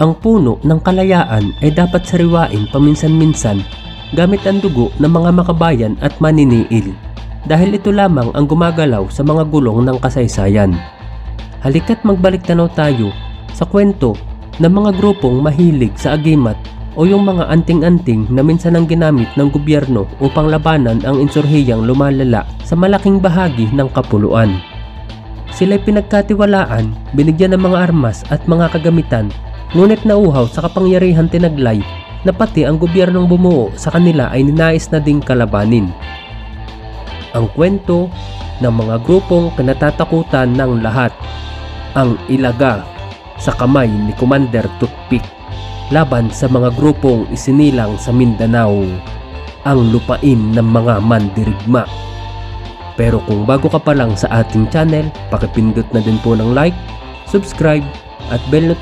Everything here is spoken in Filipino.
Ang puno ng kalayaan ay dapat sariwain paminsan-minsan gamit ang dugo ng mga makabayan at maniniil dahil ito lamang ang gumagalaw sa mga gulong ng kasaysayan. Halika't magbalik tanaw tayo sa kwento ng mga grupong mahilig sa agimat o yung mga anting-anting na minsan ang ginamit ng gobyerno upang labanan ang insurhiyang lumalala sa malaking bahagi ng kapuluan. Sila'y pinagkatiwalaan, binigyan ng mga armas at mga kagamitan, ngunit nauhaw sa kapangyarihan tinaglay na pati ang gobyernong bumuo sa kanila ay ninais na ding kalabanin. Ang kwento ng mga grupong kinatatakutan ng lahat, ang ilaga sa kamay ni Commander Toothpick laban sa mga grupong isinilang sa Mindanao, ang lupain ng mga mandirigma. Pero kung bago ka pa lang sa ating channel, pakipindot na din po ng like, subscribe at bell notification